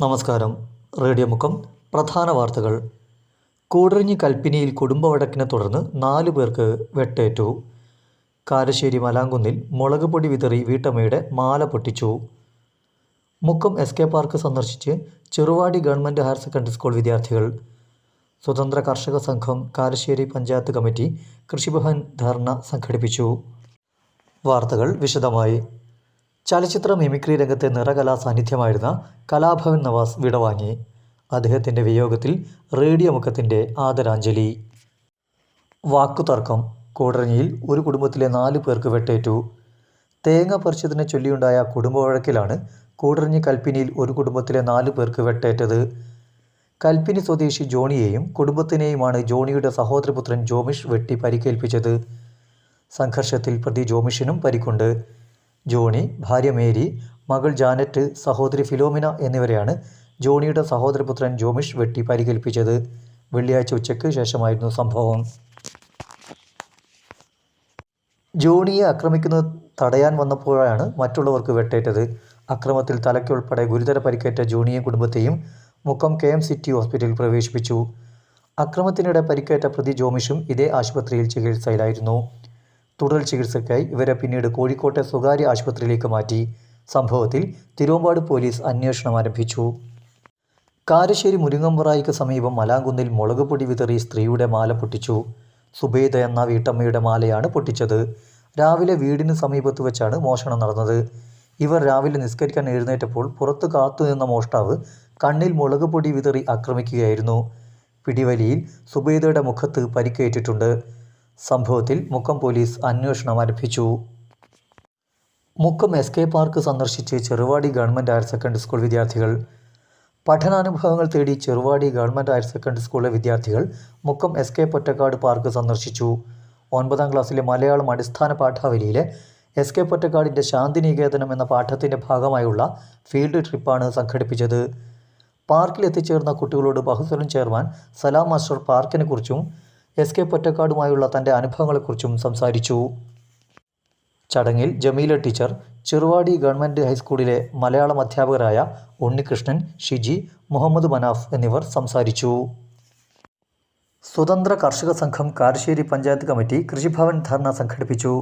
നമസ്കാരം. റേഡിയോ മുഖം പ്രധാന വാർത്തകൾ. കൂടറിഞ്ഞ് കൽപ്പിനിയിൽ കുടുംബവടക്കിനെ തുടർന്ന് നാലു പേർക്ക് വെട്ടേറ്റു. കാരശ്ശേരി മലാങ്കുന്നിൽ മുളക് പൊടി വിതറി വീട്ടമ്മയുടെ മാല പൊട്ടിച്ചു. മുക്കം എസ് കെ പാർക്ക് സന്ദർശിച്ച് Cheruvadi government higher secondary school വിദ്യാർത്ഥികൾ. സ്വതന്ത്ര കർഷക സംഘം കാരശ്ശേരി പഞ്ചായത്ത് കമ്മിറ്റി കൃഷിഭവൻ ധർണ സംഘടിപ്പിച്ചു. വാർത്തകൾ വിശദമായി. ചലച്ചിത്ര മിമിക്രി രംഗത്തെ നിറകലാ സാന്നിധ്യമായിരുന്ന കലാഭവൻ നവാസ് വിടവാങ്ങി. അദ്ദേഹത്തിന്റെ വിയോഗത്തിൽ റേഡിയോ മുഖത്തിന്റെ ആദരാഞ്ജലി. വാക്കുതർക്കം. കൂടരഞ്ഞിയിൽ ഒരു കുടുംബത്തിലെ നാല് പേർക്ക് വെട്ടേറ്റു. തേങ്ങ പറിച്ചതിനെ ചൊല്ലിയുണ്ടായ കുടുംബ വഴക്കിലാണ് കൂടരഞ്ഞി കൽപ്പിനിയിൽ ഒരു കുടുംബത്തിലെ നാല് പേർക്ക് വെട്ടേറ്റത്. കൽപ്പിനി സ്വദേശി ജോണിയെയും കുടുംബത്തിനെയുമാണ് ജോണിയുടെ സഹോദരപുത്രൻ ജോമിഷ് വെട്ടി പരിക്കേൽപ്പിച്ചത്. സംഘർഷത്തിൽ പ്രതി ജോമിഷിനും പരിക്കുണ്ട്. ജോണി ഭാര്യ മേരി മകൾ ജാനറ്റ് സഹോദരി ഫിലോമിന എന്നിവരെയാണ് ജോണിയുടെ സഹോദരപുത്രൻ ജോമിഷ് വെട്ടി പരിക്കേൽപ്പിച്ചത്. വെള്ളിയാഴ്ച ഉച്ചയ്ക്ക് ശേഷമായിരുന്നു സംഭവം. ജോണിയെ ആക്രമിക്കുന്നത് തടയാൻ വന്നപ്പോഴാണ് മറ്റുള്ളവർക്ക് വെട്ടേറ്റത്. അക്രമത്തിൽ തലയ്ക്കുൾപ്പെടെ ഗുരുതര പരിക്കേറ്റ ജോണിയും കുടുംബത്തെയും മുക്കം കെ എം സിറ്റി ഹോസ്പിറ്റലിൽ പ്രവേശിപ്പിച്ചു. അക്രമത്തിനിടെ പരിക്കേറ്റ പ്രതി ജോമിഷും ഇതേ ആശുപത്രിയിൽ ചികിത്സയിലായിരുന്നു. തുടർ ചികിത്സയ്ക്കായി ഇവരെ പിന്നീട് കോഴിക്കോട്ടെ സ്വകാര്യ ആശുപത്രിയിലേക്ക് മാറ്റി. സംഭവത്തിൽ തിരുവമ്പാട് പോലീസ് അന്വേഷണം ആരംഭിച്ചു. കാരശ്ശേരി മുരിങ്ങമ്പുറായിക്ക് സമീപം മലാങ്കുന്നിൽ മുളക് പൊടി വിതറി സ്ത്രീയുടെ മാല പൊട്ടിച്ചു. സുബേദ എന്ന വീട്ടമ്മയുടെ മാലയാണ് പൊട്ടിച്ചത്. രാവിലെ വീടിന് സമീപത്ത് വെച്ചാണ് മോഷണം നടന്നത്. ഇവർ രാവിലെ നിസ്കരിക്കാൻ എഴുന്നേറ്റപ്പോൾ പുറത്ത് കാത്തുനിന്ന മോഷ്ടാവ് കണ്ണിൽ മുളക് പൊടി വിതറി ആക്രമിക്കുകയായിരുന്നു. പിടിവലിയിൽ സുബൈദയുടെ മുഖത്ത് പരിക്കേറ്റിട്ടുണ്ട്. സംഭവത്തിൽ മുക്കം പോലീസ് അന്വേഷണം ആരംഭിച്ചു. മുക്കം എസ് കെ പാർക്ക് സന്ദർശിച്ച് Cheruvadi government higher secondary school വിദ്യാർത്ഥികൾ. പഠനാനുഭവങ്ങൾ തേടി ചെറുവാടി ഗവൺമെന്റ് ഹയർ സെക്കൻഡറി സ്കൂളിലെ വിദ്യാർത്ഥികൾ Mukkam S K Pottekkatt park സന്ദർശിച്ചു. ഒൻപതാം ക്ലാസ്സിലെ മലയാളം അടിസ്ഥാന പാഠാവലിയിലെ എസ് കെ പൊറ്റക്കാടിന്റെ ശാന്തിനികേതനം എന്ന പാഠത്തിന്റെ ഭാഗമായുള്ള ഫീൽഡ് ട്രിപ്പാണ് സംഘടിപ്പിച്ചത്. പാർക്കിൽ എത്തിച്ചേർന്ന കുട്ടികളോട് ബഹുസ്വരം ചെയർമാൻ സലാം മാസ്റ്റർ പാർക്കിനെക്കുറിച്ചും എസ് കെ പൊറ്റക്കാടുമായുള്ള തന്റെ അനുഭവങ്ങളെക്കുറിച്ചും സംസാരിച്ചു. ചടങ്ങിൽ ജമീല ടീച്ചർ ചെറുവാടി ഗവൺമെന്റ് ഹൈസ്കൂളിലെ മലയാളം അധ്യാപകരായ ഉണ്ണികൃഷ്ണൻ ഷിജി മുഹമ്മദ് മനാഫ് എന്നിവർ സംസാരിച്ചു. സ്വതന്ത്ര കർഷക സംഘം കാരശ്ശേരി പഞ്ചായത്ത് കമ്മിറ്റി കൃഷിഭവൻ ധർണ സംഘടിപ്പിച്ചു.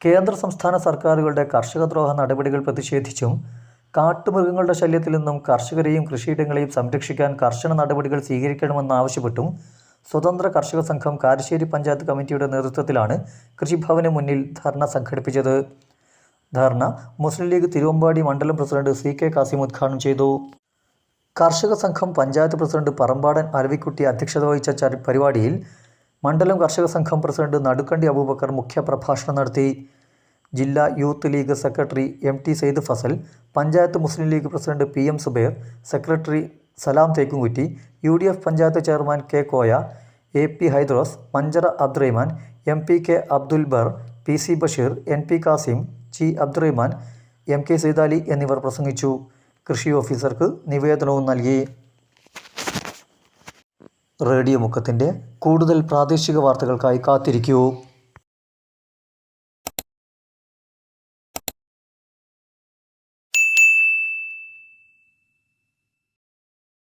കേന്ദ്ര സംസ്ഥാന സർക്കാരുകളുടെ കർഷകദ്രോഹ നടപടികൾ പ്രതിഷേധിച്ചും കാട്ടുമൃഗങ്ങളുടെ ശല്യത്തിൽ നിന്നും കർഷകരെയും കൃഷിയിടങ്ങളെയും സംരക്ഷിക്കാൻ കർശന നടപടികൾ സ്വീകരിക്കണമെന്നാവശ്യപ്പെട്ടും സ്വതന്ത്ര കർഷക സംഘം കാരശ്ശേരി പഞ്ചായത്ത് കമ്മിറ്റിയുടെ നേതൃത്വത്തിലാണ് കൃഷിഭവന് മുന്നിൽ ധർണ സംഘടിപ്പിച്ചത്. ധർണ മുസ്ലിം ലീഗ് തിരുവമ്പാടി മണ്ഡലം പ്രസിഡന്റ് സി കെ കാസിം ഉദ്ഘാടനം ചെയ്തു. കർഷക സംഘം പഞ്ചായത്ത് പ്രസിഡന്റ് പറമ്പാടൻ അരവിക്കുട്ടി അധ്യക്ഷത വഹിച്ച പരിപാടിയിൽ മണ്ഡലം കർഷക സംഘം പ്രസിഡന്റ് നടുക്കണ്ടി അബൂബക്കർ മുഖ്യപ്രഭാഷണം നടത്തി. ജില്ലാ Youth League secretary M T Sayed Fazal panchayat Muslim League president P M Subair secretary Salam Thekkumkutty U D F panchayat chairman K Koya A P Hydros Manjara Abdurahiman M P K Abdul Bar P C Basheer N P Kasim G Abdurahiman M K Seethali എന്നിവർ പ്രസംഗിച്ചു. കൃഷി ഓഫീസർക്ക് നിവേദനവും നൽകി. Radio മുക്കത്തിന്റെ കൂടുതൽ പ്രാദേശിക വാർത്തകൾക്കായി കാത്തിരിക്കൂ.